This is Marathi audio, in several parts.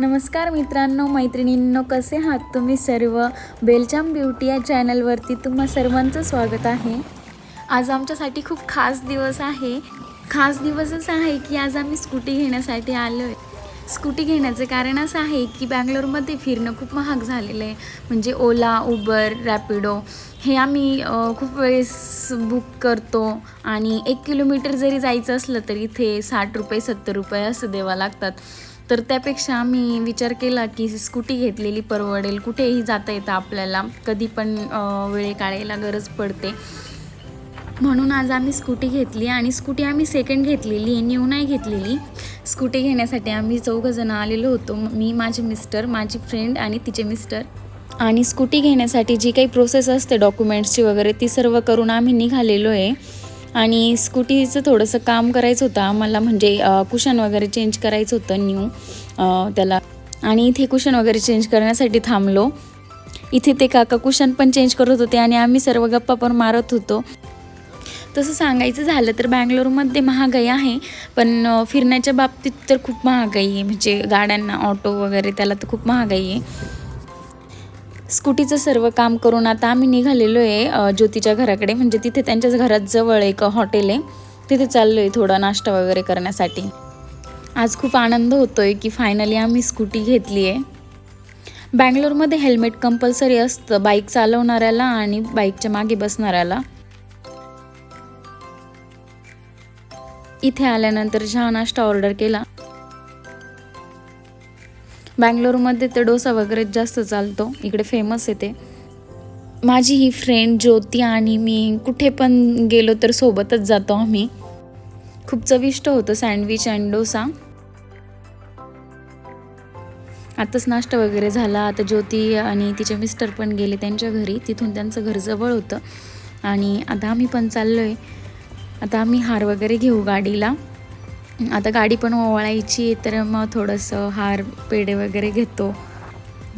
नमस्कार मित्रांनो मैत्रिणींनो कसे आहात तुम्ही सर्व? बेलचाम ब्युटी या चॅनलवरती तुम्हा सर्वांचं स्वागत आहे. आज आमच्यासाठी खूप खास दिवस आहे. खास दिवसच आहे की आज आम्ही स्कूटी घेण्यासाठी आलो आहे स्कूटी घेण्याचं कारण असं आहे की बँगलोरमध्ये फिरणं खूप महाग झालेलं आहे. म्हणजे ओला उबर रॅपिडो हे आम्ही खूप वेळेस बुक करतो आणि एक किलोमीटर जरी जायचं असलं तर इथे साठ रुपये सत्तर रुपये असं द्यावं लागतात. तर त्यापेक्षा आम्ही विचार केला की स्कूटी घेतलेली परवडेल. कुठेही जाता येतं आपल्याला. कधी पण वेळे काढायला गरज पडते. म्हणून आज आम्ही स्कूटी घेतली आणि स्कूटी आम्ही सेकंड घेतलेली न्यू नाही घेतलेली. स्कूटी घेण्यासाठी आम्ही चौघंजणं आलेलो होतो. मी माझे मिस्टर माझी फ्रेंड आणि तिचे मिस्टर आणि स्कूटी घेण्यासाठी जी काही प्रोसेस असते डॉक्युमेंट्सची वगैरे ती सर्व करून आम्ही निघालेलो आहे. आणि स्कूटीचं थोडंसं काम करायचं होतं. आम्हाला म्हणजे कुशन वगैरे चेंज करायचं होतं न्यू त्याला. आणि इथे कुशन वगैरे चेंज करण्यासाठी थांबलो. इथे ते काका कुशन पण चेंज करत होते आणि आम्ही सर्व गप्पा पण मारत होतो. तसं सांगायचं झालं तर बँगलोरमध्ये महागाई आहे पण फिरण्याच्या बाबतीत तर खूप महागाई आहे. म्हणजे गाड्यांना ऑटो वगैरे त्याला तर खूप महागाई आहे. स्कूटीचं सर्व काम करून आता आम्ही निघालेलो आहे ज्योतीच्या घराकडे. म्हणजे तिथे त्यांच्याच घरात जवळ एक हॉटेल आहे. तिथे चाललो आहे थोडा नाश्ता वगैरे करण्यासाठी. आज खूप आनंद होतो आहे की फायनली आम्ही स्कूटी घेतली आहे. बँगलोरमध्ये हेल्मेट कंपल्सरी असतं बाईक चालवणाऱ्याला आणि बाईकच्या मागे बसणाऱ्याला. इथे आल्यानंतर चहा नाश्ता ऑर्डर केला. बँगलोरमध्ये तर डोसा वगैरे जास्त चालतो. इकडे फेमस आहे ते. माझी ही फ्रेंड ज्योती आणि मी कुठे पण गेलो तर सोबतच जातो आम्ही. खूप चविष्ट होतं सँडविच अँड डोसा. आताच नाश्ता वगैरे झाला. आता ज्योती आणि तिचे मिस्टर पण गेले त्यांच्या घरी. तिथून त्यांचं घर जवळ होतं. आणि आता आम्ही पण चाललो आहे आता आम्ही हार वगैरे घेऊ गाडीला. आता गाडी पण ओवाळायची तर मग थोडंसं हार पेढे वगैरे घेतो.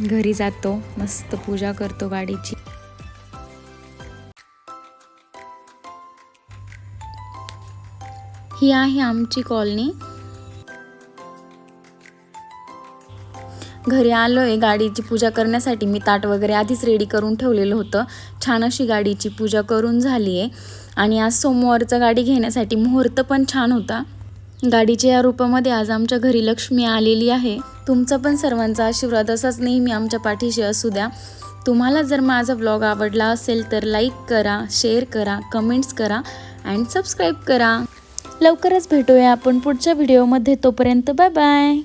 घरी जातो मस्त पूजा करतो गाडीची. ही आहे आमची कॉलनी. घरी आलो आहे गाडीची पूजा करण्यासाठी. मी ताट वगैरे आधीच रेडी करून ठेवलेलं होतं. छान अशी गाडीची पूजा करून झाली आहे आणि आज सोमवारचा गाडी घेण्यासाठी मुहूर्त पण छान होता. गाडीच्या या रूपामध्ये आज आमच्या घरी लक्ष्मी आलेली आहे. तुमचा पण सर्वांचा आशीर्वाद असाच नेहमी आमच्या पाठीशी असू द्या. तुम्हाला जर माझा ब्लॉग आवडला असेल तर लाईक करा शेअर करा कमेंट्स करा अँड सबस्क्राईब करा. लवकरच भेटूया आपण पुढच्या व्हिडिओमध्ये तोपर्यंत बाय बाय